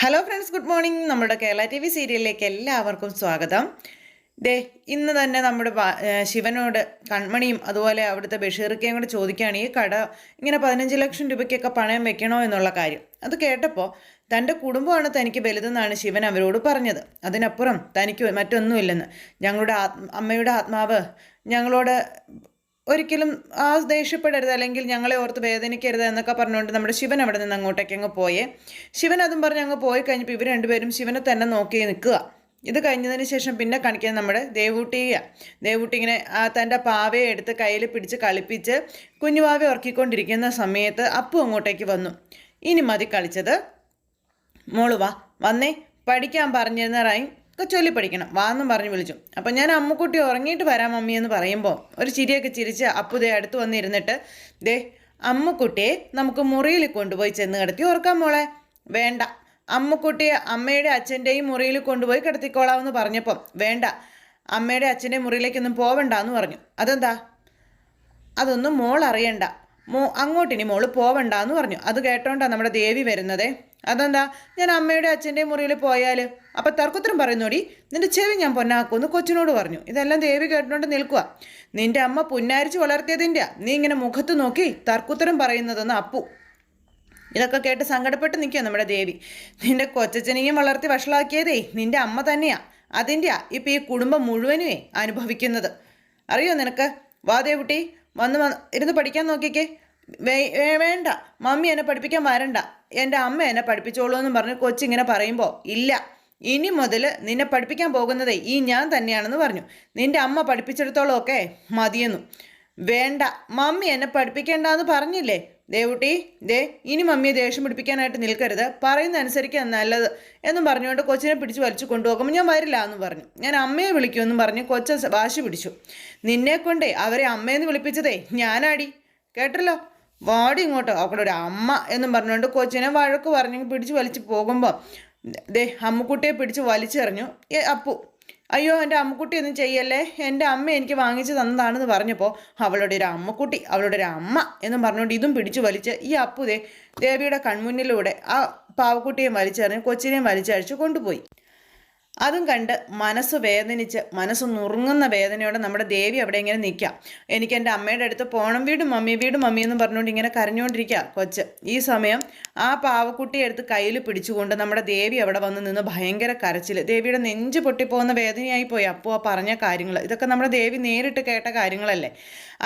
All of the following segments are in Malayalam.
ഹലോ ഫ്രണ്ട്സ് ഗുഡ് മോർണിംഗ് നമ്മുടെ കേരള ടി വി സീരിയലിലേക്ക് എല്ലാവർക്കും സ്വാഗതം. ദേ ഇന്ന് തന്നെ നമ്മുടെ ശിവനോട് കൺമണിയും അതുപോലെ അവിടുത്തെ ബഷീർക്കയും കൂടെ ചോദിക്കുകയാണ് ഈ കട ഇങ്ങനെ പതിനഞ്ച് ലക്ഷം രൂപയ്ക്കൊക്കെ പണയം വെക്കണോ എന്നുള്ള കാര്യം. അത് കേട്ടപ്പോൾ തന്റെ കുടുംബമാണ് തനിക്ക് വലുതെന്നാണ് ശിവൻ അവരോട് പറഞ്ഞത്. അതിനപ്പുറം തനിക്ക് മറ്റൊന്നുമില്ലെന്ന്. ഞങ്ങളുടെ ആത്മ അമ്മയുടെ ആത്മാവ് ഞങ്ങളോട് ഒരിക്കലും ആ ദേഷ്യപ്പെടരുത് അല്ലെങ്കിൽ ഞങ്ങളെ ഓർത്ത് വേദനിക്കരുത് എന്നൊക്കെ പറഞ്ഞുകൊണ്ട് നമ്മുടെ ശിവൻ അവിടെ നിന്ന് അങ്ങോട്ടേക്ക് അങ്ങ് പോയേ. ശിവൻ അതും പറഞ്ഞ് അങ്ങ് പോയി കഴിഞ്ഞപ്പോൾ ഇവർ രണ്ടുപേരും ശിവനെ തന്നെ നോക്കി നിൽക്കുക. ഇത് കഴിഞ്ഞതിന് ശേഷം പിന്നെ കാണിക്കുന്നത് നമ്മുടെ ദേവൂട്ടിയ ദേവൂട്ടി ഇങ്ങനെ ആ തന്റെ പാവയെ എടുത്ത് കയ്യിൽ പിടിച്ച് കളിപ്പിച്ച് കുഞ്ഞുവാവെ ഉറക്കിക്കൊണ്ടിരിക്കുന്ന സമയത്ത് അപ്പു അങ്ങോട്ടേക്ക് വന്നു. ഇനി മതി കളിച്ചത്. മോൾ വാ വന്നേ. പഠിക്കാൻ പറഞ്ഞിരുന്ന റൈം ഒക്കെ ചൊല്ലി പഠിക്കണം. വാന്നും പറഞ്ഞ് വിളിച്ചു. അപ്പം ഞാൻ അമ്മുക്കുട്ടി ഉറങ്ങിയിട്ട് വരാം മമ്മി എന്ന് പറയുമ്പോൾ ഒരു ചിരിയൊക്കെ ചിരിച്ച് അപ്പുതേ അടുത്ത് വന്നിരുന്നിട്ട് ദേ അമ്മുക്കുട്ടിയെ നമുക്ക് മുറിയിൽ കൊണ്ടുപോയി ചെന്ന് കിടത്തി ഉറക്കാം മോളെ. വേണ്ട. അമ്മുക്കുട്ടിയെ അമ്മയുടെ അച്ഛന്റെയും മുറിയിൽ കൊണ്ടുപോയി കിടത്തിക്കോളാമെന്ന് പറഞ്ഞപ്പോൾ വേണ്ട. അമ്മയുടെ അച്ഛന്റെ മുറിയിലേക്കൊന്നും പോവണ്ട എന്ന് പറഞ്ഞു. അതെന്താ? അതൊന്നും മോൾ അറിയണ്ട. മോ അങ്ങോട്ടിനി മോൾ പോവണ്ട എന്ന് പറഞ്ഞു. അത് കേട്ടോണ്ടാണ് നമ്മുടെ ദേവി വരുന്നതേ. അതെന്താ? ഞാൻ അമ്മയുടെ അച്ഛന്റെ മുറിയിൽ പോയാൽ അപ്പം തർക്കുത്തരം പറയുന്നോടി നിന്റെ ചെവി ഞാൻ പൊന്നാക്കുമെന്ന് കൊച്ചിനോട് പറഞ്ഞു. ഇതെല്ലാം ദേവി കേട്ടുകൊണ്ട് നിൽക്കുക നിന്റെ അമ്മ പുന്നാരിച്ച് വളർത്തിയതിന്റെ നീ ഇങ്ങനെ മുഖത്ത് നോക്കി തർക്കുത്തരം പറയുന്നതെന്ന് അപ്പു. ഇതൊക്കെ കേട്ട് സങ്കടപ്പെട്ട് നിൽക്കുക നമ്മുടെ ദേവി. നിന്റെ കൊച്ചച്ഛനെയും വളർത്തി വഷളാക്കിയതേ നിന്റെ അമ്മ തന്നെയാ. അതിന്റെ ഇപ്പം ഈ കുടുംബം മുഴുവനുമേ അനുഭവിക്കുന്നത്. അറിയോ നിനക്ക്? വാ ദേവുട്ടി വന്ന് ഇരുന്ന് പഠിക്കാൻ നോക്കിക്കേ. വേണ്ട. മമ്മി എന്നെ പഠിപ്പിക്കാൻ വരണ്ട. എന്റെ അമ്മ എന്നെ പഠിപ്പിച്ചോളൂ എന്ന് പറഞ്ഞ് കൊച്ചിങ്ങനെ പറയുമ്പോൾ ഇല്ല. ഇനി മുതൽ നിന്നെ പഠിപ്പിക്കാൻ പോകുന്നത് ഈ ഞാൻ തന്നെയാണെന്ന് പറഞ്ഞു. നിന്റെ അമ്മ പഠിപ്പിച്ചിടത്തോളം ഒക്കെ മതിയെന്നു. വേണ്ട. മമ്മി എന്നെ പഠിപ്പിക്കേണ്ടെന്ന് പറഞ്ഞില്ലേ? ദേവുട്ടി ദേ ഇനി മമ്മിയെ ദേഷ്യം പിടിപ്പിക്കാനായിട്ട് നിൽക്കരുത്. പറയുന്ന അനുസരിക്കാൻ നല്ലത് എന്നും പറഞ്ഞുകൊണ്ട് കൊച്ചിനെ പിടിച്ച് വലിച്ചു കൊണ്ടുപോകുമ്പോൾ ഞാൻ വരില്ല എന്ന് പറഞ്ഞു. ഞാൻ അമ്മയെ വിളിക്കുമെന്നും പറഞ്ഞ് കൊച്ച വാശി പിടിച്ചു. നിന്നെ കൊണ്ടേ അവരെ അമ്മയെന്ന് വിളിപ്പിച്ചതേ ഞാനാടി. കേട്ടല്ലോ? വാടി ഇങ്ങോട്ട്. അവളുടെ ഒരു അമ്മ എന്നും പറഞ്ഞുകൊണ്ട് കൊച്ചിനെ വഴക്ക് പറഞ്ഞു പിടിച്ച് വലിച്ചു പോകുമ്പോൾ ദേ അമ്മുക്കുട്ടിയെ പിടിച്ച് വലിച്ചെറിഞ്ഞു. അപ്പു അയ്യോ എന്റെ അമ്മുക്കുട്ടി ഒന്നും ചെയ്യല്ലേ? എന്റെ അമ്മ എനിക്ക് വാങ്ങിച്ചു തന്നതാണെന്ന് പറഞ്ഞപ്പോൾ അവളുടെ ഒരു അമ്മക്കുട്ടി അവളുടെ ഒരു അമ്മ എന്നും പറഞ്ഞുകൊണ്ട് ഇതും പിടിച്ചു വലിച്ച് ഈ അപ്പുതേ ദേവിയുടെ കൺമുന്നിലൂടെ ആ പാവക്കുട്ടിയെ വലിച്ചെറിഞ്ഞ് കൊച്ചിനെയും വലിച്ചഴിച്ച് കൊണ്ടുപോയി. അതും കണ്ട് മനസ്സ് വേദനിച്ച് മനസ്സ് നുറുങ്ങുന്ന വേദനയോടെ നമ്മുടെ ദേവി അവിടെ ഇങ്ങനെ നിൽക്കാം എനിക്ക് എന്റെ അമ്മയുടെ അടുത്ത് പോണം വീട് മമ്മി വീട് മമ്മി എന്ന് പറഞ്ഞുകൊണ്ട് ഇങ്ങനെ കരഞ്ഞുകൊണ്ടിരിക്കുക കൊച്ച്. ഈ സമയം ആ പാവക്കുട്ടിയെ എടുത്ത് കയ്യിൽ പിടിച്ചുകൊണ്ട് നമ്മുടെ ദേവി അവിടെ വന്ന് നിന്ന് ഭയങ്കര കരച്ചിൽ ദേവിയുടെ നെഞ്ച് പൊട്ടിപ്പോകുന്ന വേദനയായി പോയി. അപ്പോൾ ആ പറഞ്ഞ കാര്യങ്ങൾ ഇതൊക്കെ നമ്മുടെ ദേവി നേരിട്ട് കേട്ട കാര്യങ്ങളല്ലേ.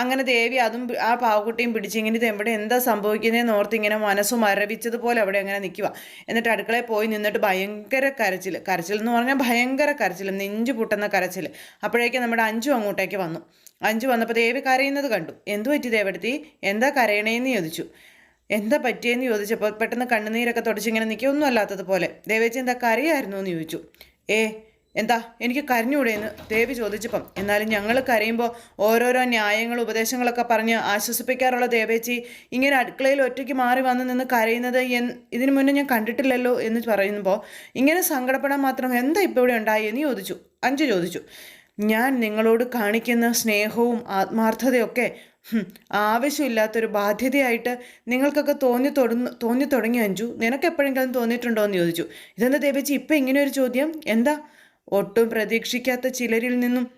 അങ്ങനെ ദേവി അതും ആ പാവക്കുട്ടിയും പിടിച്ച് ഇങ്ങനെ ഇത് എവിടെ എന്താ സംഭവിക്കുന്നതെന്ന് ഓർത്ത് ഇങ്ങനെ മനസ്സ് മരവിച്ചതുപോലെ അവിടെ അങ്ങനെ നിൽക്കുക എന്നിട്ട് അടുക്കളയിൽ പോയി നിന്നിട്ട് ഭയങ്കര കരച്ചിൽ കരച്ചിൽ എന്ന് പറഞ്ഞാൽ ഭയങ്കര കരച്ചിൽ നെഞ്ചു പൊട്ടുന്ന കരച്ചിൽ അപ്പോഴേക്കും നമ്മുടെ അഞ്ചു അങ്ങോട്ടേക്ക് വന്നു. അഞ്ചു വന്നപ്പോൾ ദേവി കരയുന്നത് കണ്ടു. എന്തു പറ്റി ദേവടത്തി? എന്താ കരയണേന്ന് ചോദിച്ചു. എന്താ പറ്റിയെന്ന് ചോദിച്ചപ്പോൾ പെട്ടെന്ന് കണ്ണുനീരൊക്കെ തുടച്ചിങ്ങനെ നിൽക്കൊന്നും അല്ലാത്തതുപോലെ. ദേവേച്ചി എന്താ കരയായിരുന്നു എന്ന് ചോദിച്ചു. ഏ എന്താ? എനിക്ക് കരഞ്ഞൂടെയെന്ന് ദേവി ചോദിച്ചപ്പം. എന്നാലും ഞങ്ങൾ കരയുമ്പോൾ ഓരോരോ ന്യായങ്ങളും ഉപദേശങ്ങളൊക്കെ പറഞ്ഞ് ആശ്വസിപ്പിക്കാറുള്ള ദേവേച്ചി ഇങ്ങനെ അടുക്കളയിൽ ഒറ്റയ്ക്ക് മാറി വന്ന് നിന്ന് കരയുന്നത് എൻ ഇതിനു മുന്നേ ഞാൻ കണ്ടിട്ടില്ലല്ലോ എന്ന് പറയുമ്പോൾ ഇങ്ങനെ സങ്കടപ്പെടാൻ മാത്രം എന്താ ഇപ്പോൾ ഇവിടെ ഉണ്ടായി എന്ന് ചോദിച്ചു. അഞ്ച് ചോദിച്ചു. ഞാൻ നിങ്ങളോട് കാണിക്കുന്ന സ്നേഹവും ആത്മാർത്ഥതയൊക്കെ ആവശ്യമില്ലാത്തൊരു ബാധ്യതയായിട്ട് നിങ്ങൾക്കൊക്കെ തോന്നി തുടങ്ങ തോന്നി തുടങ്ങി അഞ്ചു. നിനക്ക് എപ്പോഴെങ്കിലും തോന്നിയിട്ടുണ്ടോ എന്ന് ചോദിച്ചു. ഇതെന്താ ദേവച്ചി ഇപ്പം ഇങ്ങനെ ഒരു ചോദ്യം? എന്താ? ഒട്ടും പ്രതീക്ഷിക്കാത്ത ചിലരിൽ നിന്നും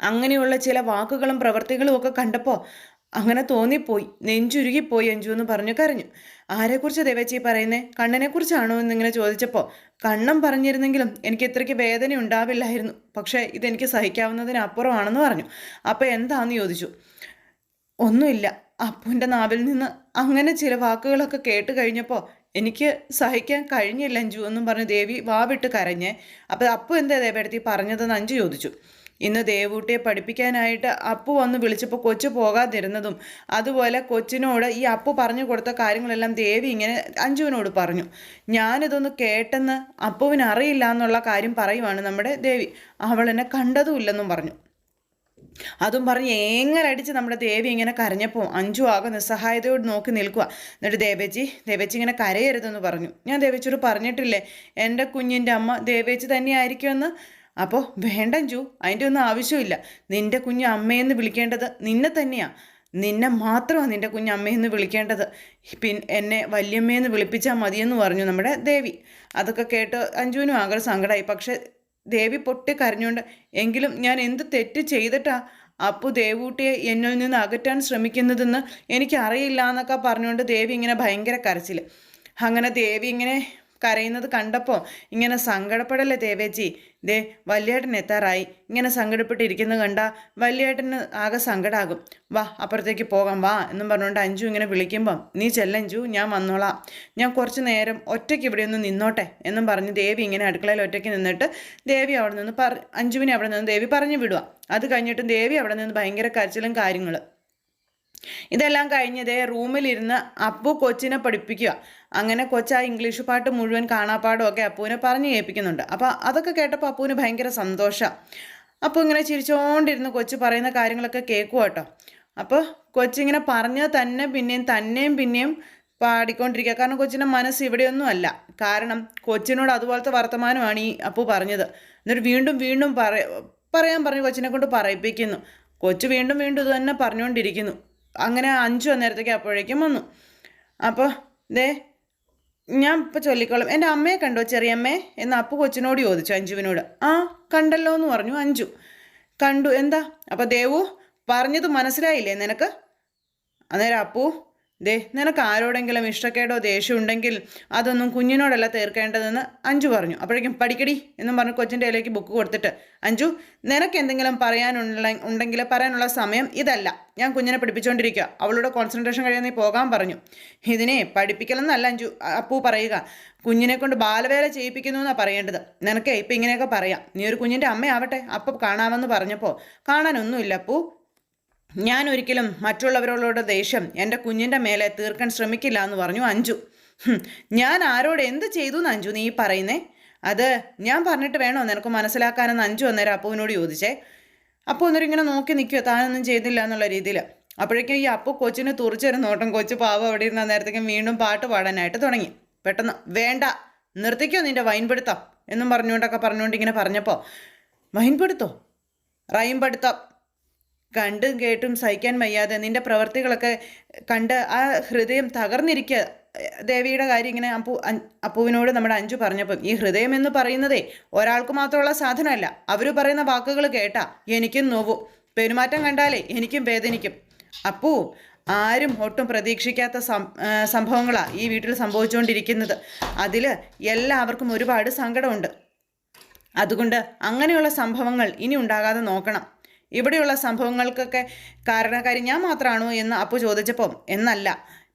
അങ്ങനെയുള്ള ചില വാക്കുകളും പ്രവർത്തികളും ഒക്കെ കണ്ടപ്പോൾ അങ്ങനെ തോന്നിപ്പോയി. നെഞ്ചുരുകിപ്പോയി അഞ്ചു എന്ന് പറഞ്ഞു കരഞ്ഞു. ആരെക്കുറിച്ച് ദേവച്ചി പറയുന്നേ? കണ്ണനെക്കുറിച്ചാണോ? എന്നിങ്ങനെ ചോദിച്ചപ്പോൾ കണ്ണം പറഞ്ഞിരുന്നെങ്കിലും എനിക്ക് ഇത്രയ്ക്ക് വേദന ഉണ്ടാവില്ലായിരുന്നു. പക്ഷേ ഇതെനിക്ക് സഹിക്കാവുന്നതിനപ്പുറമാണെന്ന് പറഞ്ഞു. അപ്പോൾ എന്താന്ന് ചോദിച്ചു? ഒന്നുമില്ല. അപ്പുവിന്റെ നാവിൽ നിന്ന് അങ്ങനെ ചില വാക്കുകളൊക്കെ കേട്ട് കഴിഞ്ഞപ്പോൾ എനിക്ക് സഹിക്കാൻ കഴിഞ്ഞില്ല അഞ്ചു എന്നും പറഞ്ഞ് ദേവി വാവിട്ട് കരഞ്ഞ്. അപ്പോൾ അപ്പു എന്താ ദേവേടത്തി പറഞ്ഞതെന്ന് അഞ്ചു ചോദിച്ചു. ഇന്ന് ദേവൂട്ടിയെ പഠിപ്പിക്കാനായിട്ട് അപ്പു വന്ന് വിളിച്ചപ്പോൾ കൊച്ചു പോകാതിരുന്നതും അതുപോലെ കൊച്ചിനോട് ഈ അപ്പു പറഞ്ഞു കൊടുത്ത കാര്യങ്ങളെല്ലാം ദേവി ഇങ്ങനെ അഞ്ജുവിനോട് പറഞ്ഞു. ഞാനിതൊന്ന് കേട്ടെന്ന് അപ്പുവിന് അറിയില്ല എന്നുള്ള കാര്യം പറയുവാണ് നമ്മുടെ ദേവി. അവൾ എന്നെ കണ്ടതുമില്ലെന്നും പറഞ്ഞു. അതും പറഞ്ഞ് ഏങ്ങലടിച്ച് നമ്മുടെ ദേവി ഇങ്ങനെ കരഞ്ഞപ്പോൾ അഞ്ചു ആകെ നിസ്സഹായതയോട് നോക്കി നിൽക്കുക എന്നിട്ട് ദേവേച്ചി ദേവേച്ചി ഇങ്ങനെ കരയരുതെന്ന് പറഞ്ഞു. ഞാൻ ദേവേച്ചിയോട് പറഞ്ഞിട്ടില്ലേ എന്റെ കുഞ്ഞിന്റെ അമ്മ ദേവേച്ചി തന്നെയായിരിക്കുമെന്ന്? അപ്പോൾ വേണ്ട അഞ്ചു അതിന്റെ ഒന്നും ആവശ്യമില്ല. നിന്റെ കുഞ്ഞ് അമ്മയെന്ന് വിളിക്കേണ്ടത് നിന്നെ തന്നെയാണ് നിന്നെ മാത്രമാണ് നിന്റെ കുഞ്ഞമ്മയെന്ന് വിളിക്കേണ്ടത്. പിൻ എന്നെ വല്യമ്മയെന്ന് വിളിപ്പിച്ചാൽ മതിയെന്ന് പറഞ്ഞു നമ്മുടെ ദേവി. അതൊക്കെ കേട്ട് അഞ്ജുവിനും ആകെ സങ്കടമായി പക്ഷെ ദേവി പൊട്ടി കരഞ്ഞുകൊണ്ട് എങ്കിലും ഞാൻ എന്ത് തെറ്റ് ചെയ്തിട്ടാ അപ്പു ദേവൂട്ടിയെ എന്നിൽ നിന്ന് അകറ്റാൻ ശ്രമിക്കുന്നതെന്ന് എനിക്കറിയില്ല എന്നൊക്കെ പറഞ്ഞുകൊണ്ട് ദേവി ഇങ്ങനെ ഭയങ്കര കരച്ചിൽ അങ്ങനെ ദേവി ഇങ്ങനെ കരയുന്നത് കണ്ടപ്പോൾ ഇങ്ങനെ സങ്കടപ്പെടല്ലേ ദേവേജി ദേ വല്യേട്ടൻ എത്താറായി. ഇങ്ങനെ സങ്കടപ്പെട്ടിരിക്കുന്നത് കണ്ട വല്യേട്ടന് ആകെ സങ്കടാകും. വാ അപ്പുറത്തേക്ക് പോകാം വാ എന്നും പറഞ്ഞുകൊണ്ട് അഞ്ചു ഇങ്ങനെ വിളിക്കുമ്പം നീ ചെല്ലഞ്ചു ഞാൻ വന്നോളാം. ഞാൻ കുറച്ച് നേരം ഒറ്റയ്ക്ക് ഇവിടെ ഒന്ന് നിന്നോട്ടെ എന്നും പറഞ്ഞ് ദേവി ഇങ്ങനെ അടുക്കളയിൽ ഒറ്റയ്ക്ക് നിന്നിട്ട് ദേവി അവിടെ നിന്ന് പറ അഞ്ജുവിനെ അവിടെ നിന്ന് ദേവി പറഞ്ഞു വിടുക അത് കഴിഞ്ഞിട്ടും ദേവി അവിടെ നിന്ന് ഭയങ്കര കരച്ചിലും കാര്യങ്ങളും. ഇതെല്ലാം കഴിഞ്ഞതേ റൂമിലിരുന്ന് അപ്പു കൊച്ചിനെ പഠിപ്പിക്കുക. അങ്ങനെ കൊച്ചാ ഇംഗ്ലീഷ് പാട്ട് മുഴുവൻ കാണാപ്പാടും ഒക്കെ അപ്പുവിനെ പറഞ്ഞു കേൾപ്പിക്കുന്നുണ്ട് അപ്പോൾ അതൊക്കെ കേട്ടപ്പോൾ അപ്പുവിന് ഭയങ്കര സന്തോഷം. അപ്പോൾ ഇങ്ങനെ ചിരിച്ചുകൊണ്ടിരുന്ന് കൊച്ച് പറയുന്ന കാര്യങ്ങളൊക്കെ കേൾക്കുക കേട്ടോ. അപ്പോൾ കൊച്ചിങ്ങനെ പറഞ്ഞത് തന്നെ പിന്നെയും തന്നെയും പിന്നെയും പാടിക്കൊണ്ടിരിക്കുക. കാരണം കൊച്ചിന്റെ മനസ്സ് ഇവിടെയൊന്നും അല്ല. കാരണം കൊച്ചിനോട് അതുപോലത്തെ വർത്തമാനമാണ് ഈ അപ്പു പറഞ്ഞത്. എന്നിട്ട് വീണ്ടും വീണ്ടും പറ പറയാൻ പറഞ്ഞു കൊച്ചിനെ കൊണ്ട് പറയിപ്പിക്കുന്നു. കൊച്ചു വീണ്ടും വീണ്ടും ഇത് തന്നെ പറഞ്ഞുകൊണ്ടിരിക്കുന്നു അങ്ങനെ അഞ്ചു അന്നേരത്തേക്ക് അപ്പോഴേക്കും വന്നു. അപ്പോൾ ദേ ഞാൻ ഇപ്പോൾ ചൊല്ലിക്കോളും. എന്റെ അമ്മയെ കണ്ടോ ചെറിയമ്മേ? എന്ന് അപ്പു കൊച്ചിനോട് ചോദിച്ചു അഞ്ജുവിനോട്. ആ കണ്ടല്ലോ എന്ന് പറഞ്ഞു അഞ്ചു കണ്ടു എന്താ? അപ്പോൾ ദേവു പറഞ്ഞത് മനസ്സിലായില്ലേ നിനക്ക്? അന്നേരം അപ്പു ദേ നിനക്ക് ആരോടെങ്കിലും ഇഷ്ടക്കേടോ ദേഷ്യം ഉണ്ടെങ്കിൽ അതൊന്നും കുഞ്ഞിനോടല്ല തീർക്കേണ്ടതെന്ന് അഞ്ചു പറഞ്ഞു. അപ്പോഴേക്കും പഠിക്കടി എന്നും പറഞ്ഞ് കൊച്ചിന്റെ ഇലയ്ക്ക് ബുക്ക് കൊടുത്തിട്ട് അഞ്ചു നിനക്ക് എന്തെങ്കിലും പറയാനുള്ള ഉണ്ടെങ്കിൽ പറയാനുള്ള സമയം ഇതല്ല. ഞാൻ കുഞ്ഞിനെ പഠിപ്പിച്ചുകൊണ്ടിരിക്കുക അവളുടെ കോൺസെൻട്രേഷൻ കഴിയാൻ നീ പോകാൻ പറഞ്ഞു. ഇതിനെ പഠിപ്പിക്കലെന്നല്ല അഞ്ചു അപ്പൂ പറയുക. കുഞ്ഞിനെ കൊണ്ട് ബാലവേല ചെയ്യിപ്പിക്കുന്നു എന്നാണ് പറയേണ്ടത്. നിനക്ക് ഇപ്പം ഇങ്ങനെയൊക്കെ പറയാം. നീ ഒരു കുഞ്ഞിന്റെ അമ്മയാവട്ടെ. അപ്പം കാണാമെന്ന് പറഞ്ഞപ്പോൾ കാണാനൊന്നുമില്ല അപ്പു. ഞാൻ ഒരിക്കലും മറ്റുള്ളവരോടുള്ള ദേഷ്യം എന്റെ കുഞ്ഞിന്റെ മേലെ തീർക്കാൻ ശ്രമിക്കില്ല എന്ന് പറഞ്ഞു അഞ്ജു. ഞാൻ ആരോട് എന്ത് ചെയ്തു എന്ന് അഞ്ജു നീ പറയുന്നേ? അത് ഞാൻ പറഞ്ഞിട്ട് വേണോ? നിനക്ക് മനസ്സിലാക്കാനെന്ന് അഞ്ചു അന്നേരം അപ്പുവിനോട് ചോദിച്ചേ. അപ്പോൾ അന്നേരം ഇങ്ങനെ നോക്കി നിൽക്കുക താനൊന്നും ചെയ്തില്ല എന്നുള്ള രീതിയിൽ. അപ്പോഴേക്കും ഈ അപ്പു കൊച്ചിന് തുറച്ചൊരു നോട്ടം കൊച്ചു പാവം അവിടെ ഇരുന്ന നേരത്തേക്കും വീണ്ടും പാട്ട് പാടാനായിട്ട് തുടങ്ങി. പെട്ടെന്ന് വേണ്ട നിർത്തിക്കോ നിന്റെ വൈൻ പിടുത്തം എന്നും പറഞ്ഞുകൊണ്ടൊക്കെ പറഞ്ഞുകൊണ്ട് ഇങ്ങനെ പറഞ്ഞപ്പോൾ വൈൻ പിടുത്തോ റൈൻ കണ്ടും കേട്ടും സഹിക്കാൻ വയ്യാതെ നിന്റെ പ്രവർത്തികളൊക്കെ കണ്ട് ആ ഹൃദയം തകർന്നിരിക്കുക ദേവിയുടെ കാര്യം ഇങ്ങനെ അപ്പു അപ്പുവിനോട് നമ്മുടെ അഞ്ചു പറഞ്ഞപ്പം ഈ ഹൃദയം എന്ന് പറയുന്നതേ ഒരാൾക്ക് മാത്രമുള്ള സാധനമല്ല. അവർ പറയുന്ന വാക്കുകൾ കേട്ടാ എനിക്കും നോവും. പെരുമാറ്റം കണ്ടാലേ എനിക്കും വേദനിക്കും. അപ്പു ആരും ഒട്ടും പ്രതീക്ഷിക്കാത്ത സംഭവങ്ങളാണ് ഈ വീട്ടിൽ സംഭവിച്ചുകൊണ്ടിരിക്കുന്നത്. അതിൽ എല്ലാവർക്കും ഒരുപാട് സങ്കടമുണ്ട്. അതുകൊണ്ട് അങ്ങനെയുള്ള സംഭവങ്ങൾ ഇനി ഉണ്ടാകാതെ നോക്കണം. ഇവിടെയുള്ള സംഭവങ്ങൾക്കൊക്കെ കാരണക്കാരി ഞാൻ മാത്രമാണോ എന്ന് അപ്പു ചോദിച്ചപ്പം എന്നല്ല.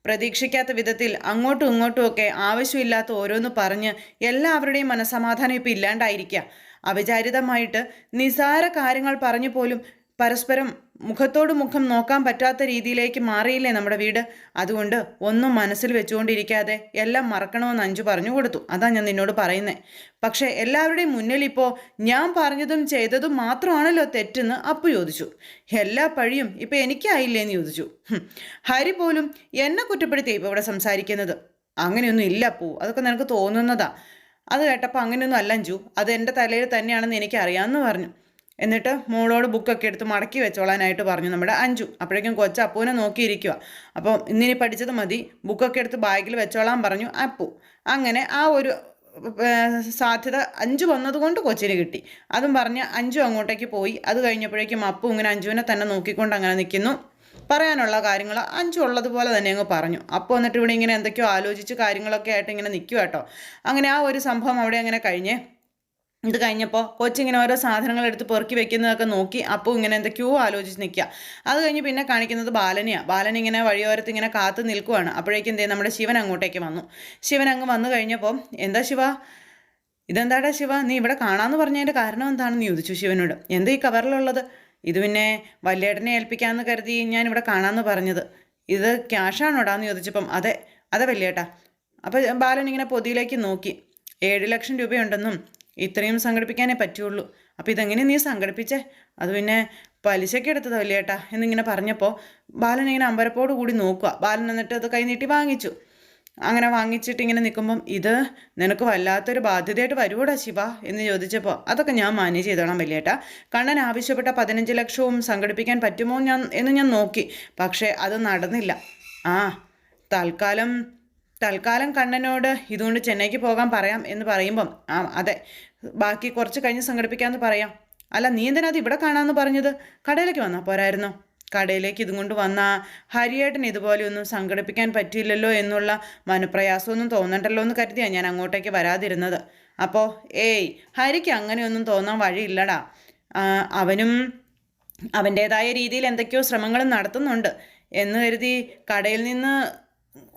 പ്രതീക്ഷിക്കാത്ത വിധത്തിൽ അങ്ങോട്ടും ഇങ്ങോട്ടുമൊക്കെ ആവശ്യമില്ലാത്ത ഓരോന്ന് പറഞ്ഞ് എല്ലാവരുടെയും മനസമാധാനം ഇപ്പം ഇല്ലാണ്ടായിരിക്കുക അവിചാരിതമായിട്ട് നിസാര കാര്യങ്ങൾ പറഞ്ഞു പോലും പരസ്പരം മുഖത്തോട് മുഖം നോക്കാൻ പറ്റാത്ത രീതിയിലേക്ക് മാറിയില്ലേ നമ്മുടെ വീട്? അതുകൊണ്ട് ഒന്നും മനസ്സിൽ വെച്ചുകൊണ്ടിരിക്കാതെ എല്ലാം മറക്കണമെന്ന് അഞ്ചു പറഞ്ഞു കൊടുത്തു. അതാ ഞാൻ നിന്നോട് പറയുന്നത് പക്ഷേ എല്ലാവരുടെയും മുന്നിൽ ഇപ്പോൾ ഞാൻ പറഞ്ഞതും ചെയ്തതും മാത്രമാണല്ലോ തെറ്റെന്ന് അപ്പു ചോദിച്ചു. എല്ലാ പഴിയും ഇപ്പം എനിക്കായില്ലേന്ന് ചോദിച്ചു. ഹും. ഹരി പോലും എന്നെ കുറ്റപ്പെടുത്തി ഇപ്പോൾ ഇവിടെ സംസാരിക്കുന്നത്? അങ്ങനെയൊന്നും ഇല്ല അപ്പു. അതൊക്കെ നിനക്ക് തോന്നുന്നതാ. അത് കേട്ടപ്പോൾ അങ്ങനെയൊന്നും അല്ല അഞ്ചു അത് എന്റെ തലയിൽ തന്നെയാണെന്ന് എനിക്കറിയാമെന്ന് പറഞ്ഞു. എന്നിട്ട് മോളോട് ബുക്കൊക്കെ എടുത്ത് മടക്കി വെച്ചോളാനായിട്ട് പറഞ്ഞു നമ്മുടെ അഞ്ചു. അപ്പോഴേക്കും കൊച്ച അപ്പുവിനെ നോക്കിയിരിക്കുക അപ്പോൾ ഇന്നിനി പഠിച്ചത് മതി. ബുക്കൊക്കെ എടുത്ത് ബാഗിൽ വെച്ചോളാൻ പറഞ്ഞു അപ്പു. അങ്ങനെ ആ ഒരു സാധ്യത അഞ്ചു വന്നതുകൊണ്ട് കൊച്ചിന് കിട്ടി. അതും പറഞ്ഞ് അഞ്ചു അങ്ങോട്ടേക്ക് പോയി. അത് കഴിഞ്ഞപ്പോഴേക്കും അപ്പു ഇങ്ങനെ അഞ്ചുവിനെ തന്നെ നോക്കിക്കൊണ്ട് അങ്ങനെ നിൽക്കുന്നു. പറയാനുള്ള കാര്യങ്ങൾ അഞ്ചു ഉള്ളതുപോലെ തന്നെ അങ്ങ് പറഞ്ഞു. അപ്പോൾ എന്നിട്ട് ഇവിടെ ഇങ്ങനെ എന്തൊക്കെയോ ആലോചിച്ച് കാര്യങ്ങളൊക്കെ ആയിട്ട് ഇങ്ങനെ നിൽക്കുക കേട്ടോ. അങ്ങനെ ആ ഒരു സംഭവം അവിടെ അങ്ങനെ കഴിഞ്ഞേ ഇത് കഴിഞ്ഞപ്പോൾ കൊച്ചിങ്ങനെ ഓരോ സാധനങ്ങൾ എടുത്ത് പെറുക്കി വെക്കുന്നതൊക്കെ നോക്കി അപ്പോൾ ഇങ്ങനെ എന്തൊക്കെയോ ആലോചിച്ച് നിൽക്കുക അത് കഴിഞ്ഞ് പിന്നെ കാണിക്കുന്നത് ബാലനെയാണ് ബാലൻ ഇങ്ങനെ വഴിയോരത്ത് ഇങ്ങനെ കാത്തു നിൽക്കുവാണ്. അപ്പോഴേക്കും എന്തേ നമ്മുടെ ശിവൻ അങ്ങോട്ടേക്ക് വന്നു. ശിവൻ അങ്ങ് വന്നു കഴിഞ്ഞപ്പോൾ എന്താ ശിവ? ഇതെന്താടാ ശിവ? നീ ഇവിടെ കാണാമെന്ന് പറഞ്ഞതിന്റെ കാരണം എന്താണെന്ന് ചോദിച്ചു ശിവനോട്. എന്താ ഈ കവറിലുള്ളത്? ഇത് പിന്നെ വല്യേട്ടനെ ഏൽപ്പിക്കാമെന്ന് കരുതി ഞാൻ ഇവിടെ കാണാമെന്ന് പറഞ്ഞത്. ഇത് ക്യാഷാണോടാന്ന് ചോദിച്ചപ്പം അതെ അതെ വല്യേട്ടാ. അപ്പോൾ ബാലൻ ഇങ്ങനെ പൊതിയിലേക്ക് നോക്കി. ഏഴ് ലക്ഷം രൂപയുണ്ടെന്നും ഇത്രയും സംഘടിപ്പിക്കാനേ പറ്റുള്ളൂ. അപ്പോൾ ഇതെങ്ങനെ നീ സംഘടിപ്പിച്ചേ? അത് പിന്നെ പലിശയ്ക്ക് എടുത്തത് ഏട്ടാ എന്നിങ്ങനെ പറഞ്ഞപ്പോൾ ബാലൻ ഇങ്ങനെ അമ്പരപ്പോട് കൂടി നോക്കുക ബാലൻ എന്നിട്ട് അത് കൈ നീട്ടി വാങ്ങിച്ചു. അങ്ങനെ വാങ്ങിച്ചിട്ട് ഇങ്ങനെ നിൽക്കുമ്പം ഇത് നിനക്ക് വല്ലാത്തൊരു ബാധ്യതയായിട്ട് വരുവോടാ ശിവ എന്ന് ചോദിച്ചപ്പോൾ അതൊക്കെ ഞാൻ മാനേജ് ചെയ്തോളാം വലിയേട്ടാ. കണ്ണൻ ആവശ്യപ്പെട്ട പതിനഞ്ച് ലക്ഷവും സംഘടിപ്പിക്കാൻ പറ്റുമോ ഞാൻ എന്ന് ഞാൻ നോക്കി. പക്ഷേ അത് നടന്നില്ല. ആ തൽക്കാലം തൽക്കാലം കണ്ണനോട് ഇതുകൊണ്ട് ചെന്നൈക്ക് പോകാൻ പറയാം എന്ന് പറയുമ്പം ആ അതെ ബാക്കി കുറച്ച് കഴിഞ്ഞ് സംഘടിപ്പിക്കാമെന്ന് പറയാം. അല്ല നീ എന്തിനാ അത് ഇവിടെ കാണാമെന്ന് പറഞ്ഞത്? കടയിലേക്ക് വന്നാൽ പോരായിരുന്നോ? കടയിലേക്ക് ഇതും കൊണ്ട് വന്ന ഹരിയേട്ടൻ ഇതുപോലെയൊന്നും സംഘടിപ്പിക്കാൻ പറ്റിയില്ലല്ലോ എന്നുള്ള മനപ്രയാസമൊന്നും തോന്നണ്ടല്ലോ എന്ന് കരുതിയാണ് ഞാൻ അങ്ങോട്ടേക്ക് വരാതിരുന്നത്. അപ്പോൾ ഏയ് ഹരിക്ക് അങ്ങനെയൊന്നും തോന്നാൻ വഴിയില്ലടാ. അവനും അവന്റേതായ രീതിയിൽ എന്തൊക്കെയോ ശ്രമങ്ങളും നടത്തുന്നുണ്ട്. എന്ന് കരുതി കടയിൽ നിന്ന്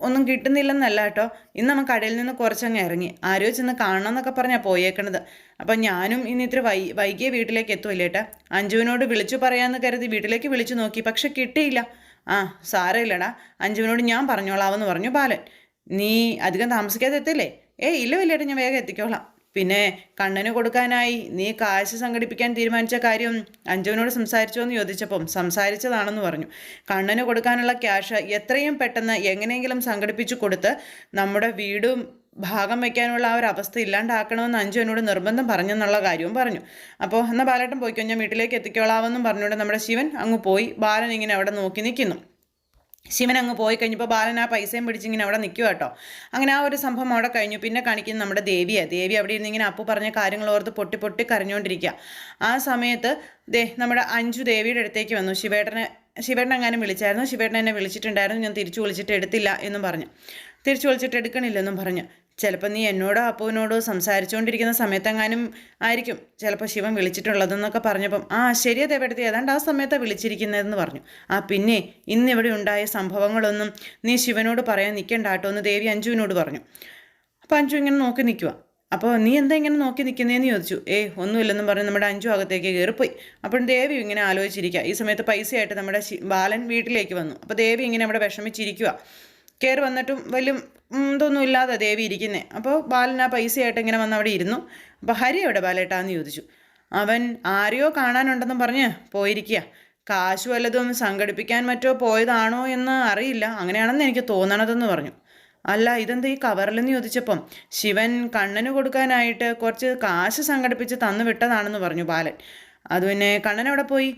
ഒന്നും കിട്ടുന്നില്ലെന്നല്ല കേട്ടോ. ഇന്ന് നമ്മൾ കടയിൽ നിന്ന് കുറച്ചങ്ങ് ഇറങ്ങി. ആരോ ചെന്ന് കാണണം എന്നൊക്കെ പറഞ്ഞാൽ പോയേക്കണത്. അപ്പം ഞാനും ഇന്ന് ഇത്ര വൈ വൈകിയ വീട്ടിലേക്ക് എത്തുമല്ലേ ഏട്ടാ? അഞ്ജുവിനോട് വിളിച്ചു പറയാമെന്ന് കരുതി വീട്ടിലേക്ക് വിളിച്ചു നോക്കി. പക്ഷെ കിട്ടിയില്ല. ആ സാരമില്ലടാ. അഞ്ജുവിനോട് ഞാൻ പറഞ്ഞോളാമെന്ന് പറഞ്ഞു ബാലൻ. നീ അധികം താമസിക്കാതെ എത്തില്ലേ? ഏയ് ഇല്ല വലിയേട്ടാ ഞാൻ വേഗം എത്തിക്കോളാം. പിന്നെ കണ്ണന് കൊടുക്കാനായി നീ കാശ് സംഘടിപ്പിക്കാൻ തീരുമാനിച്ച കാര്യം അഞ്ജുവിനോട് സംസാരിച്ചോ എന്ന് ചോദിച്ചപ്പം സംസാരിച്ചതാണെന്ന് പറഞ്ഞു. കണ്ണന് കൊടുക്കാനുള്ള ക്യാഷ് എത്രയും പെട്ടെന്ന് എങ്ങനെയെങ്കിലും സംഘടിപ്പിച്ചു കൊടുത്ത് നമ്മുടെ വീടും ഭാഗം വയ്ക്കാനുള്ള ആ ഒരു അവസ്ഥ ഇല്ലാണ്ടാക്കണമെന്ന് അഞ്ചു എന്നോട് നിർബന്ധം പറഞ്ഞെന്നുള്ള കാര്യവും പറഞ്ഞു. അപ്പോൾ എന്നാൽ ബാലേട്ടൻ പോയിക്കോ ഞാൻ വീട്ടിലേക്ക് എത്തിക്കോളാമെന്നും പറഞ്ഞുകൊണ്ട് നമ്മുടെ ശിവൻ അങ്ങ് പോയി. ബാലൻ ഇങ്ങനെ അവിടെ നോക്കി നിൽക്കുന്നു. ശിവൻ അങ്ങ് പോയി കഴിഞ്ഞപ്പോൾ ബാലൻ ആ പൈസയും പിടിച്ചിങ്ങനെ അവിടെ നിൽക്കുക കേട്ടോ. അങ്ങനെ ആ ഒരു സംഭവം അവിടെ കഴിഞ്ഞു. പിന്നെ കാണിക്കുന്നത് നമ്മുടെ ദേവിയാണ് ദേവി അവിടെ ഇരുന്ന് ഇങ്ങനെ അപ്പു പറഞ്ഞ കാര്യങ്ങൾ ഓർത്ത് പൊട്ടി പൊട്ടി കരഞ്ഞുകൊണ്ടിരിക്കുക ആ സമയത്ത് ദേ നമ്മുടെ അഞ്ചു ദേവിയുടെ അടുത്തേക്ക് വന്നു. ശിവേട്ടനെ ശിവേട്ടൻ അങ്ങനെ വിളിച്ചായിരുന്നു? ശിവേട്ടൻ എന്നെ വിളിച്ചിട്ടുണ്ടായിരുന്നു. ഞാൻ തിരിച്ചു വിളിച്ചിട്ട് എടുത്തില്ല എന്നും പറഞ്ഞു. തിരിച്ചു വിളിച്ചിട്ട് എടുക്കണില്ലെന്നും പറഞ്ഞു. ചിലപ്പോൾ നീ എന്നോടോ അപ്പുവിനോടോ സംസാരിച്ചുകൊണ്ടിരിക്കുന്ന സമയത്തെങ്ങാനും ആയിരിക്കും. ചിലപ്പോൾ ശിവൻ വിളിച്ചിട്ടുള്ളതെന്നൊക്കെ പറഞ്ഞപ്പം ആ ശരിയാ ദേവടുത്തി ഏതാണ്ട് ആ സമയത്താണ് വിളിച്ചിരിക്കുന്നതെന്ന് പറഞ്ഞു. ആ പിന്നെ ഇന്നിവിടെ ഉണ്ടായ സംഭവങ്ങളൊന്നും നീ ശിവനോട് പറയാൻ നിൽക്കണ്ട കേട്ടോ എന്ന് ദേവി അഞ്ജുവിനോട് പറഞ്ഞു. അപ്പോൾ അഞ്ജു ഇങ്ങനെ നോക്കി നിൽക്കുക അപ്പോൾ നീ എന്താ ഇങ്ങനെ നോക്കി നിൽക്കുന്നതെന്ന് ചോദിച്ചു. ഏ ഒന്നുമില്ലെന്നും പറഞ്ഞ് നമ്മുടെ അഞ്ചു അകത്തേക്ക് കയറിപ്പോയി. അപ്പോൾ ദേവി ഇങ്ങനെ ആലോചിച്ചിരിക്കുക ഈ സമയത്ത് പൈസയായിട്ട് നമ്മുടെ ബാലൻ വീട്ടിലേക്ക് വന്നു. അപ്പോൾ ദേവി ഇങ്ങനെ അവിടെ വിഷമിച്ചിരിക്കുക കയറി വന്നിട്ടും വലിയ ഇതൊന്നും ഇല്ലാതെ ദേവി ഇരിക്കുന്നത് അപ്പോൾ ബാലൻ ആ പൈസയായിട്ട് ഇങ്ങനെ വന്ന് അവിടെ ഇരുന്നു. അപ്പോൾ ഹരി എവിടെ ബാലേട്ടാന്ന് ചോദിച്ചു. അവൻ ആരെയോ കാണാനുണ്ടെന്നും പറഞ്ഞ് പോയിരിക്കുക കാശ് വല്ലതും സംഘടിപ്പിക്കാൻ മറ്റോ പോയതാണോ എന്ന് അറിയില്ല. അങ്ങനെയാണെന്ന് എനിക്ക് തോന്നണതെന്ന് പറഞ്ഞു. അല്ല ഇതെന്താ ഈ കവറിലെന്ന് ചോദിച്ചപ്പം ശിവൻ കണ്ണന് കൊടുക്കാനായിട്ട് കുറച്ച് കാശ് സംഘടിപ്പിച്ച് തന്നു വിട്ടതാണെന്ന് പറഞ്ഞു ബാലൻ. അത് പിന്നെ കണ്ണൻ എവിടെ പോയി?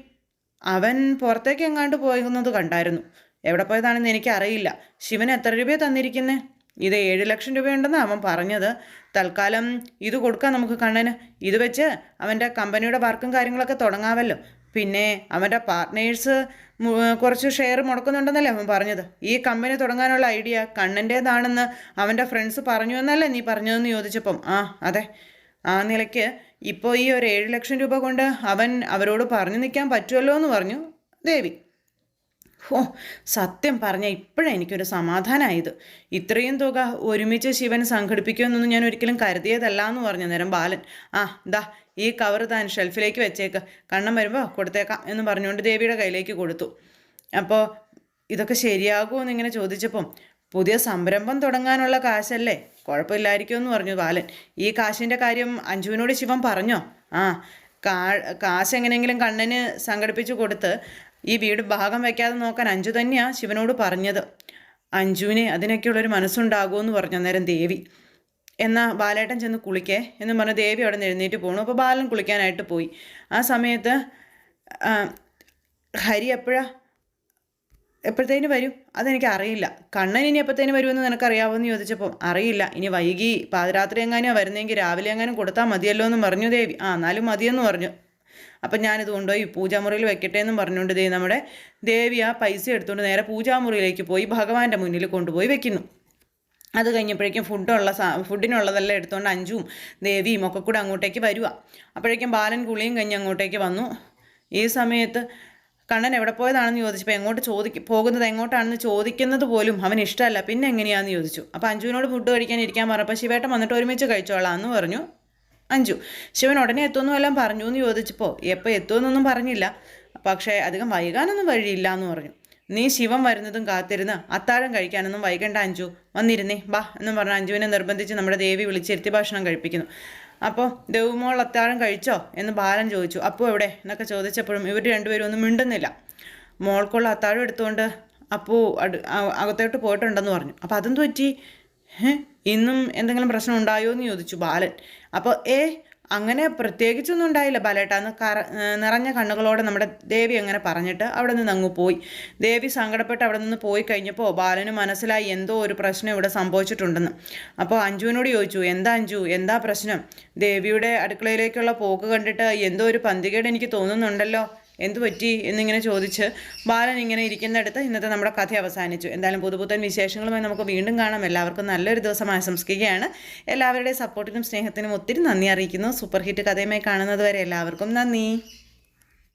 അവൻ പുറത്തേക്ക് എങ്ങാണ്ട് പോയിരുന്നത് കണ്ടായിരുന്നു. എവിടെ പോയതാണെന്ന് എനിക്കറിയില്ല. ശിവൻ എത്ര രൂപയാണ് തന്നിരിക്കുന്നത് ഇത് ഏഴ് ലക്ഷം രൂപയുണ്ടെന്ന് അവൻ പറഞ്ഞത്. തൽക്കാലം ഇത് കൊടുക്കാം നമുക്ക് കണ്ണന്. ഇത് വെച്ച് അവന്റെ കമ്പനിയുടെ വർക്കും കാര്യങ്ങളൊക്കെ തുടങ്ങാമല്ലോ പിന്നെ അവന്റെ പാർട്ട്നേഴ്സ് കുറച്ച് ഷെയർ മുടക്കുന്നുണ്ടെന്നല്ലേ അവൻ പറഞ്ഞത്. ഈ കമ്പനി തുടങ്ങാനുള്ള ഐഡിയ കണ്ണന്റേതാണെന്ന് അവന്റെ ഫ്രണ്ട്സ് പറഞ്ഞു എന്നല്ലേ നീ പറഞ്ഞതെന്ന് ചോദിച്ചപ്പം. ആ അതെ. ആ നിലയ്ക്ക് ഇപ്പോൾ ഈ ഒരു ഏഴ് ലക്ഷം രൂപ കൊണ്ട് അവൻ അവരോട് പറഞ്ഞു നിൽക്കാൻ പറ്റുമല്ലോ എന്ന് പറഞ്ഞു ദേവി. ഓ സത്യം പറഞ്ഞാൽ ഇപ്പോഴാണ് എനിക്കൊരു സമാധാനമായത് ഇത്രയും തുക ഒരുമിച്ച് ശിവൻ സംഘടിപ്പിക്കുമെന്നൊന്നും ഞാൻ ഒരിക്കലും കരുതിയതല്ല എന്ന് പറഞ്ഞു നേരം ബാലൻ. ആ ദാ ഈ കവർ താൻ ഷെൽഫിലേക്ക് വെച്ചേക്ക്. കണ്ണം വരുമ്പോൾ കൊടുത്തേക്കാം എന്ന് പറഞ്ഞുകൊണ്ട് ദേവിയുടെ കയ്യിലേക്ക് കൊടുത്തു. അപ്പോൾ ഇതൊക്കെ ശരിയാകുമോ എന്നിങ്ങനെ ചോദിച്ചപ്പം പുതിയ സംരംഭം തുടങ്ങാനുള്ള കാശല്ലേ? കുഴപ്പമില്ലായിരിക്കുമെന്ന് പറഞ്ഞു ബാലൻ. ഈ കാശിന്റെ കാര്യം അഞ്ജുവിനോട് ശിവൻ പറഞ്ഞോ? ആ കാ കാശ് എങ്ങനെയെങ്കിലും കണ്ണന് സംഘടിപ്പിച്ചു കൊടുത്ത് ഈ വീട് ഭാഗം വയ്ക്കാതെ നോക്കാൻ അഞ്ജു തന്നെയാണ് ശിവനോട് പറഞ്ഞത്. അഞ്ജുവിനെ അതിനൊക്കെയുള്ളൊരു മനസ്സുണ്ടാകുമെന്ന് പറഞ്ഞു അന്നേരം ദേവി. എന്നാൽ ബാലേട്ടൻ ചെന്ന് കുളിക്കേ എന്ന് പറഞ്ഞ് ദേവി അവിടെ നിന്ന് എഴുന്നേറ്റ് പോകണു അപ്പോൾ ബാലൻ കുളിക്കാനായിട്ട് പോയി. ആ സമയത്ത് ഹരി എപ്പോഴാ എപ്പോഴത്തേന് വരും? അതെനിക്ക് അറിയില്ല കണ്ണൻ ഇനി എപ്പോഴത്തേന് വരുമെന്ന് നിനക്കറിയാവോ എന്ന് ചോദിച്ചപ്പോൾ അറിയില്ല. ഇനി വൈകി പാതിരാത്രി എങ്ങാനും വരുന്നെങ്കിൽ രാവിലെ എങ്ങാനും കൊടുത്താൽ മതിയല്ലോ എന്ന് പറഞ്ഞു ദേവി. ആ എന്നാലും മതിയെന്ന് പറഞ്ഞു. അപ്പം ഞാനിത് കൊണ്ടുപോയി പൂജാമുറിയിൽ വെക്കട്ടെ എന്നും പറഞ്ഞുകൊണ്ട് ദേ നമ്മുടെ ദേവി ആ പൈസ എടുത്തുകൊണ്ട് നേരെ പൂജാമുറിയിലേക്ക് പോയി ഭഗവാന്റെ മുന്നിൽ കൊണ്ടുപോയി വെക്കുന്നു. അത് കഴിഞ്ഞപ്പോഴേക്കും ഫുഡുള്ള സാ ഫുഡിനുള്ളതെല്ലാം എടുത്തുകൊണ്ട് അഞ്ചും ദേവിയും ഒക്കെ കൂടെ അങ്ങോട്ടേക്ക് വരിക അപ്പോഴേക്കും ബാലൻ കുളിയും കഴിഞ്ഞ് അങ്ങോട്ടേക്ക് വന്നു. ഈ സമയത്ത് കണ്ണൻ എവിടെ പോയതാണെന്ന് ചോദിച്ചപ്പോൾ എങ്ങോട്ട് ചോദിക്കും പോകുന്നത് എങ്ങോട്ടാണെന്ന് ചോദിക്കുന്നത് പോലും അവൻ ഇഷ്ടമല്ല. പിന്നെ എങ്ങനെയാണെന്ന് ചോദിച്ചു. അപ്പോൾ അഞ്ജുവിനോട് ഫുഡ് കഴിക്കാൻ ഇരിക്കാൻ പറഞ്ഞപ്പോൾ ശിവേട്ടൻ വന്നിട്ട് ഒരുമിച്ച് കഴിച്ചോളാം എന്ന് പറഞ്ഞു. അഞ്ചു. ശിവൻ ഉടനെ എത്തുമെന്നും എല്ലാം പറഞ്ഞു എന്ന് ചോദിച്ചപ്പോൾ എപ്പോൾ എത്തുമെന്നൊന്നും പറഞ്ഞില്ല. പക്ഷേ അധികം വൈകാനൊന്നും വഴിയില്ല എന്ന് പറഞ്ഞു. നീ ശിവൻ വരുന്നതും കാത്തിരുന്ന് അത്താഴം കഴിക്കാനൊന്നും വൈകണ്ട അഞ്ചു. വന്നിരുന്നേ ബാ എന്നും പറഞ്ഞ് അഞ്ജുവിനെ നിർബന്ധിച്ച് നമ്മുടെ ദേവി വിളിച്ചിരുത്തി ഭക്ഷണം കഴിപ്പിക്കുന്നു. അപ്പോൾ ദേവുമോൾ അത്താഴം കഴിച്ചോ? എന്ന് ബാലൻ ചോദിച്ചു. അപ്പോൾ എവിടെ? എന്നൊക്കെ ചോദിച്ചപ്പോഴും ഇവർ രണ്ടുപേരും ഒന്നും മിണ്ടുന്നില്ല. മോൾക്കുള്ള അത്താഴം എടുത്തുകൊണ്ട് അപ്പു അകത്തോട്ട് പോയിട്ടുണ്ടെന്ന് പറഞ്ഞു. അപ്പോൾ അതും പറ്റി? "ഹേ, ഇന്നും എന്തെങ്കിലും പ്രശ്നം ഉണ്ടായോ എന്ന് ചോദിച്ചു ബാലൻ. അപ്പോൾ ഏ അങ്ങനെ പ്രത്യേകിച്ചൊന്നും ഉണ്ടായില്ല ബാലേട്ട. എന്ന് കറ നിറഞ്ഞ കണ്ണുകളോടെ നമ്മുടെ ദേവി അങ്ങനെ പറഞ്ഞിട്ട് അവിടെ നിന്ന് അങ്ങ് പോയി. ദേവി സങ്കടപ്പെട്ട് അവിടെ നിന്ന് പോയി കഴിഞ്ഞപ്പോൾ ബാലന് മനസ്സിലായി എന്തോ ഒരു പ്രശ്നം ഇവിടെ സംഭവിച്ചിട്ടുണ്ടെന്ന്. അപ്പോൾ അഞ്ജുവിനോട് ചോദിച്ചു എന്താ അഞ്ജു? എന്താ പ്രശ്നം? ദേവിയുടെ അടുക്കളയിലേക്കുള്ള പോക്ക് കണ്ടിട്ട് എന്തോ ഒരു പന്തികേട് എനിക്ക് തോന്നുന്നുണ്ടല്ലോ. എന്തു പറ്റി എന്നിങ്ങനെ ചോദിച്ച് ബാലൻ ഇങ്ങനെ ഇരിക്കുന്നിടത്ത് ഇന്നത്തെ നമ്മുടെ കഥ അവസാനിച്ചു. എന്തായാലും പുതുപുത്തൻ വിശേഷങ്ങളുമായി നമുക്ക് വീണ്ടും കാണാം. എല്ലാവർക്കും നല്ലൊരു ദിവസം ആശംസിക്കുകയാണ്. എല്ലാവരുടെയും സപ്പോർട്ടിനും സ്നേഹത്തിനും ഒത്തിരി നന്ദി അറിയിക്കുന്നു. സൂപ്പർ ഹിറ്റ് കഥയുമായി കാണുന്നത് വരെ എല്ലാവർക്കും നന്ദി.